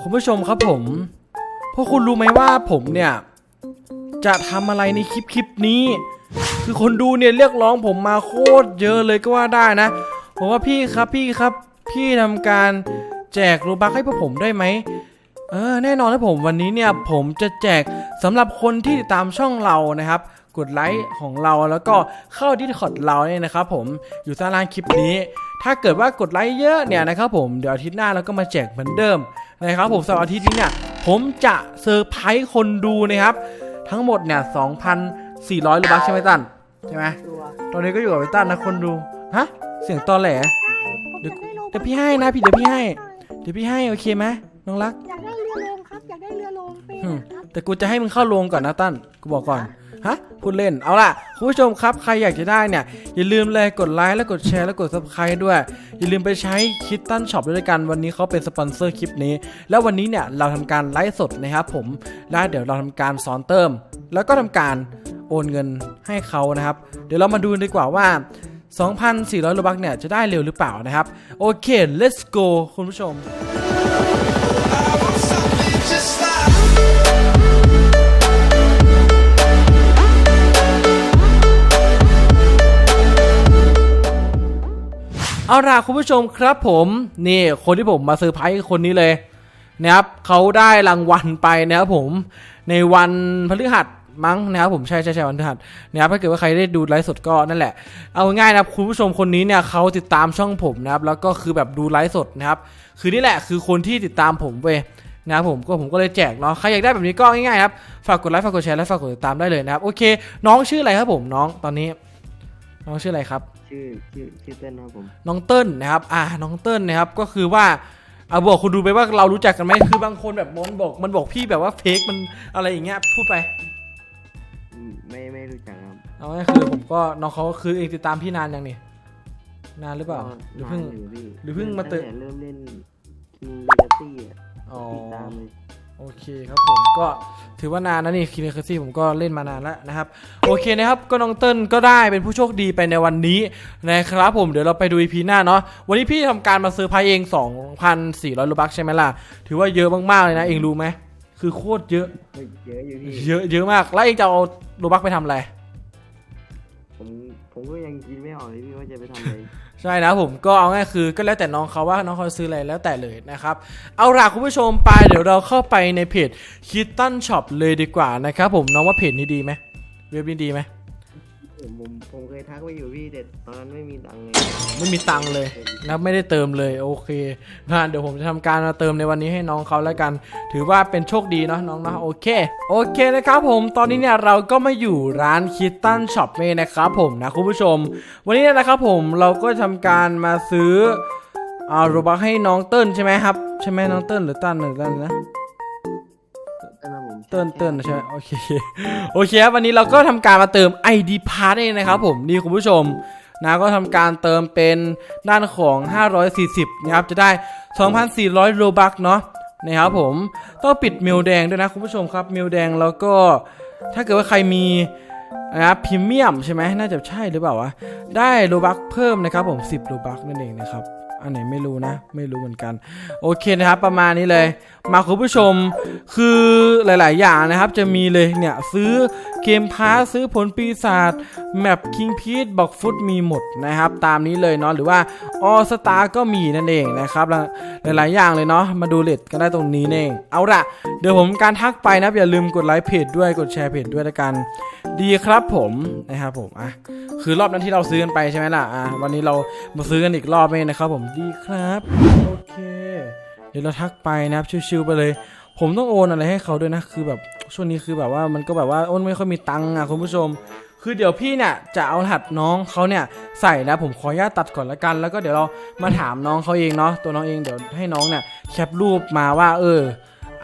คุณผู้ชมครับผม พวกคุณรู้ไหมว่าผมเนี่ย จะทำอะไรในคลิปคลิปนี้ คือคนดูเนี่ยเรียกร้องผมมาโคตรเยอะเลยก็ว่าได้นะผมว่าพี่ครับพี่ครับ พี่ทำการแจกโลบัคให้พวกผมได้ไหมเออแน่นอนนะผมวันนี้เนี่ยผมจะแจกสำหรับคนที่ติดตามช่องเรานะครับ กดไลค์ของเราแล้วก็เข้าดิสคอร์ดเราเนี่ยนะครับผมอยู่ใต้ล่างคลิปนี้ ถ้าเกิดว่ากดไลค์เยอะเนี่ยนะครับผมเดี๋ยวอาทิตย์หน้าเราก็มาแจกเหมือนเดิมนะครับผมสำหรับอาทิตย์นี้เนี่ยผมจะเซอร์ไพรส์คนดูนะครับทั้งหมดเนี่ย2,400ลูกบัคใช่ไหมตั้นใช่ไหมตัวตอนนี้ก็อยู่กับไอ้ตั้นนะคนดูฮะเสียงตอแหลเดี๋ยวอยากได้โลเดี๋ยวพี่ให้นะพี่เดี๋ยวพี่ให้เดี๋ยวพี่ให้โอเคไหมน้องรักอยากได้เรือลงครับอยากได้เรือลงเป็นอืมครับแต่กูจะให้มึงเข้าโรงก่อนนะตั้นกูบอกก่อน ฮะพูดเล่นเอาล่ะคุณผู้ชมครับใครอยากจะได้เนี่ย อย่าลืมเลยกดไลค์และกดแชร์และกด subscribe ด้วย อย่าลืมไปใช้คิดตั้นช็อปด้วยกันวันนี้เขาเป็นสปอนเซอร์คลิปนี้ แล้ววันนี้เนี่ยเราทำการไลฟ์สดนะครับผมแล้วเดี๋ยวเราทำการสอนเติม แล้วก็ทำการโอนเงินให้เขานะครับ เดี๋ยวเรามาดูดีกว่าว่า 2,400โลบักเนี่ยจะได้เร็วหรือเปล่านะครับ โอเค let's go คุณผู้ชม เอาล่ะคุณผู้ชมครับผมนี่คนที่ผมมาเซอร์ไพรส์คนนี้เลยนะครับเขาได้รางวัลไปนะครับผมในวันพฤหัสมั้งนะครับผมใช่ใช่ใช่วันพฤหัสนะครับถ้าเกิดว่าใครได้ดูไลฟ์สดก็นั่นแหละเอาง่ายนะครับคุณผู้ชมคนนี้เนี่ยเขาติดตามช่องผมนะครับแล้วก็คือแบบดูไลฟ์สดนะครับคือนี่แหละคือคนที่ติดตามผมเว้ยนะครับผมก็ผมก็เลยแจกเนาะใครอยากได้แบบนี้ก็ง่ายๆครับฝากกดไลค์ฝากกดแชร์และฝากกดติดตามได้เลยนะครับโอเค น้องชื่ออะไรครับผมน้องตอนนี้ น้องชื่ออะไรครับ ชื่อชื่อชื่อเต้นนะครับผม น้องเติ้ลนะครับ อ่า น้องเติ้ลนะครับก็คือว่าเอาบอกคุณดูไปว่าเรารู้จักกันไหมคือบางคนแบบมันบอกมันบอกพี่แบบว่าเฟกมันอะไรอย่างเงี้ยพูดไปอืมไม่ไม่รู้จักครับเอาง่ายๆคือผมก็น้องเขาคือเองติดตามพี่นานยังนี่นานหรือเปล่าก็หรือเพิ่งนานอยู่พี่หรือเพิ่งมาเติตั้งแต่เริ่มเล่นคิงเลตี้อะอ๋อติดตามเลย โอเคครับผมก็ถือว่านานนะนี่คินเคซี่ผมก็เล่นมานานแล้วนะครับ โอเคนะครับก็น้องเติ้ลก็ได้เป็นผู้โชคดีไปในวันนี้นะครับผมเดี๋ยวเราไปดู EP หน้าเนาะวันนี้พี่ทำการมาซื้อร์ไพรส์เอง 2,400โลบักใช่ไหมล่ะ ถือว่าเยอะมากๆเลยนะเองรู้ไหมคือโคตรเยอะเฮ้ยเยอะอยู่พี่เยอะเยอะมากแล้วเองจะเอาโลบักไปทำอะไร ผมผมก็ยังคิดไม่ออกเลยพี่ว่าจะไปทำอะไร ใช่นะผมก็เอาง่ายคือก็แล้วแต่น้องเขาว่าน้องเขาซื้ออะไรแล้วแต่เลยนะครับ เอาล่ะคุณผู้ชมไปเดี๋ยวเราเข้าไปในเพจคิตตันช็อปเลยดีกว่านะครับผมน้องว่าเพจนี้ดีไหมเว็บนี้ดีไหมผมผมผมเคยทักไปอยู่พี่แต่ตอนนั้นไม่มีตังค์ไงไม่มีตังค์เลย นะไม่ได้เติมเลยโอเคนะเดี๋ยวผมจะทำการมาเติมในวันนี้ให้น้องเขาแล้วกัน ถือว่าเป็นโชคดีเนาะน้องนะโอเค โอเคนะครับผมตอนนี้เนี่ยเราก็มาอยู่ร้านคิตตันช็อปเองนะครับผมนะคุณผู้ชม วันนี้นะครับผมเราก็ทำการมาซื้ออาโรบักให้น้องเติ้ลใช่ไหมครับใช่ไหมน้องเติ้ลหรือตั้นหรือตั้นนะเต้นนะผมเติ้ลเติ้ลใช่ไหมโอเคโอเคครับวันนี้เราก็ทำการมาเติม ID p a s s เองนะครับผมนี่คุณผู้ชม นะก็ทำการเติมเป็นด้านของ 540 นะครับ จะได้ 2,400โลบักเนาะนะครับผมต้องปิดมิลแดงด้วยนะคุณผู้ชมครับมิลแดงแล้วก็ถ้าเกิดว่าใครมีนะครับพรีเมียมใช่ไหมน่าจะใช่หรือเปล่าวะได้โลบักเพิ่มนะครับผม 10โลบักนั่นเองนะครับอันไหนไม่รู้นะ ไม่รู้เหมือนกัน โอเคนะครับ ประมาณนี้เลย มาคุณผู้ชมคือหลาย ๆ อย่างนะครับ จะมีเลยเนี่ยซื้อเกมพาสซื้อผลปีศาจแมปคิงพีทบอกฟุตมีหมดนะครับตามนี้เลยเนาะหรือว่าออสตาก็มีนั่นเองนะครับแล้วหลายๆอย่างเลยเนาะมาดูเลทกันได้ตรงนี้เองเอาละเดี๋ยวผมการทักไปนะอย่าลืมกดไลค์เพจด้วยกดแชร์เพจด้วยละกัน ดีครับผมนะครับผมอะคือรอบนั้นที่เราซื้อกันไปใช่ไหมล่ะอะวันนี้เรามาซื้อกันอีกรอบเองนะครับผมดีครับโอเค เดี๋ยวเราทักไปนะครับชิวๆไปเลย ผมต้องโอนอะไรให้เขาด้วยนะ คือแบบช่วงนี้คือแบบว่ามันก็แบบว่าโอนไม่ค่อยมีตังค์อะคุณผู้ชม คือเดี๋ยวพี่เนี่ยจะเอารหัสน้องเขาเนี่ยใส่นะผมขออนุญาตตัดก่อนละกัน แล้วก็เดี๋ยวเรามาถามน้องเขาเองเนาะตัวน้องเองเดี๋ยวให้น้องเนี่ยแคปรูปมาว่าเออ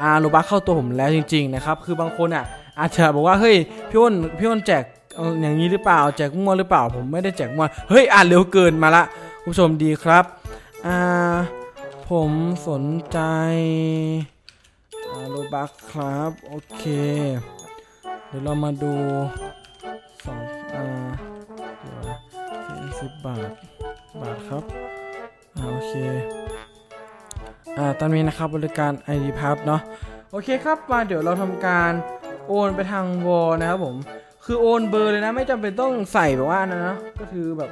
อาโลบักเข้าตัวผมแล้วจริง ๆ นะครับ คือบางคนอะอาจจะบอกว่าเฮ้ยพี่อ้นพี่อ้นแจกอาอย่างนี้หรือเปล่าแจกมั่วหรือเปล่า ผมไม่ได้แจกมั่วเฮ้ยอ่านเร็วเกินมาละคุณผู้ชมดีครับอ่าผมสนใจ โลบักครับ โอเค เดี๋ยวเรามาดูสองอ่าเดี๋ยวสิบบาท บาทครับ อ่า โอเค อ่า ตอนนี้นะครับบริการ ID p a s s เนาะ โอเคครับ มาเดี๋ยวเราทำการโอนไปทางวอลนะครับผม คือโอนเบอร์เลยนะ ไม่จำเป็นต้องใส่แบบว่านนั้นะ ก็คือแบบ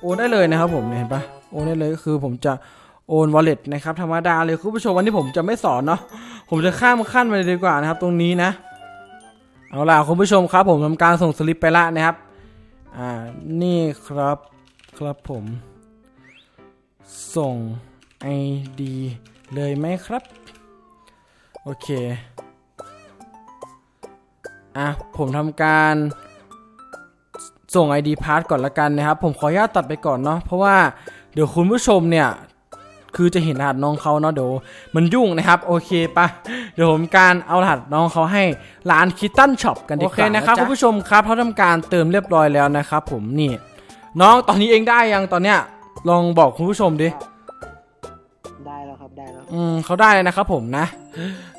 โอนได้เลยนะครับผม เห็นปะโอนได้เลยก็คือผมจะ โอน wallet นะครับธรรมดาเลยคุณผู้ชมวันนี้ผมจะไม่สอนเนาะผมจะข้ามขั้นไปเลยดีกว่านะครับ ตรงนี้นะเอาล่ะคุณผู้ชมครับ ผมทำการส่งสลิปไปละนะครับ อ่านี่ครับครับผม ส่ง ID เลยไหมครับ โอเคอะผมทำการส่ง ID Pass ก่อนละกันนะครับ ผมขออนุญาตตัดไปก่อนเนาะเพราะว่าเดี๋ยวคุณผู้ชมเนี่ย คือจะเห็นรหัสน้องเขาเนาะเดี๋ยวมันยุ่งนะครับโอเคปะเดี๋ยวผมการเอารหัสน้องเขาให้ร้านคิตตันช็อปกันดีกว่าโอเคนะครับคุณผู้ชมครับเขาทำการเติมเรียบร้อยแล้วนะครับผมนี่น้องตอนนี้เองได้ยังตอนเนี้ยลองบอกคุณผู้ชมดิได้แล้วครับได้แล้วอืมเขาได้เลยนะครับผมนะ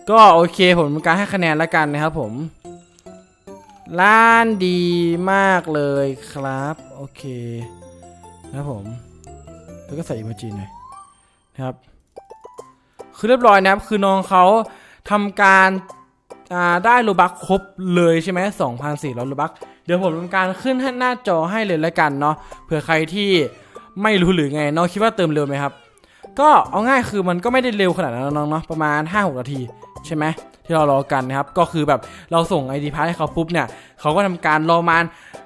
ก็โอเคผมทำการให้คะแนนแล้วกันนะครับผมร้านดีมากเลยครับ โอเคนะครับผม แล้วก็ใส่อิโมจิหน่อยนะ ครับ คือเรียบร้อยนะครับ คือน้องเขาทำการได้โลบักครบเลยใช่ไหม2,400โลบักเดี๋ยวผมทำการขึ้นให้หน้าจอให้เลยแล้วกันเนาะ เผื่อใครที่ไม่รู้หรือไงน้องคิดว่าเติมเร็วไหมครับ ก็เอาง่ายคือมันก็ไม่ได้เร็วขนาดนั้นน้องเนาะ ประมาณ 5-6 นาทีใช่ไหมที่เรารอกันนะครับ ก็คือแบบเราส่ง ID p a s s ให้เขาปุ๊บเนี่ย เขาก็ทำการรอมาณ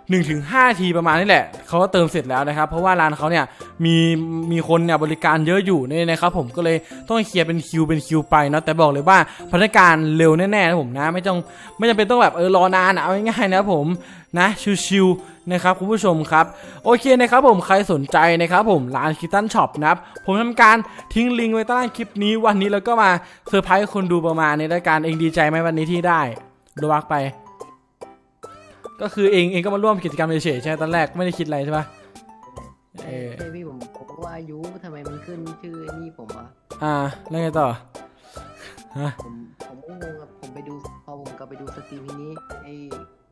1-5นาทีประมาณนี้แหละ เขาก็เติมเสร็จแล้วนะครับ เพราะว่าร้านเขาเนี่ยมีมีคนเนี่ยบริการเยอะอยู่นี่นะครับผมก็เลยต้องเคลียร์เป็นคิวเป็นคิวไปเนาะแต่บอกเลยว่าพนักงานเร็วแน่ๆนะผมนะไม่ต้องไม่จำเป็นต้องแบบเออรอนานเอาง่ายๆนะผมนะชิวๆนะครับคุณผู้ชมครับ โอเคนะครับผมใครสนใจนะครับผมร้านคิตตันช็อปนะครับผมทำการทิ้งลิงก์ไว้ใต้คลิปนี้วันนี้แล้วก็มาเซอร์ไพรส์คนดูประมาณนี้แล้วกันเองดีใจไหมวันนี้ที่ได้ดูวักไป ก็คือเองเองก็มาร่วมกิจกรรมเฉยๆใช่ไหมตอนแรกไม่ได้คิดอะไรใช่ปะเออใช่พี่ผมผมก็ว่าอายุทำไมมันขึ้นชื่อไอ้นี่ผมวะอ่าแล้วไงต่อฮะผมผมก็งงครับผมไปดูพอผมกลับไปดูสตรีมทีนี้ไอ้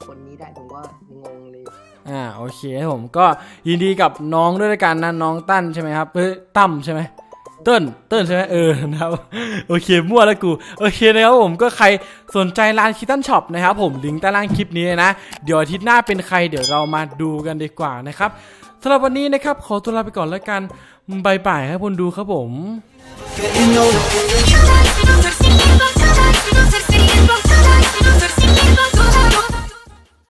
คนนี้ได้ผมก็งงเลยอ่าโอเคครับผมก็ยินดีกับน้องด้วยละกันนะน้องตั้นใช่ไหมครับเฮ้ยตั้มใช่ไหม เติ้ลเติ้ลใช่ไหมเออนะครับโอเคมั่วแล้วกูโอเคนะครับผมก็ใครสนใจร้านคิตตันช็อปนะครับผมลิงก์ใต้ล่างคลิปนี้นะ เดี๋ยวอาทิตย์หน้าเป็นใครเดี๋ยวเรามาดูกันดีกว่านะครับสำหรับวันนี้นะครับขอตัวลาไปก่อนแล้วกันบายบายครับคนดูครับผม You know,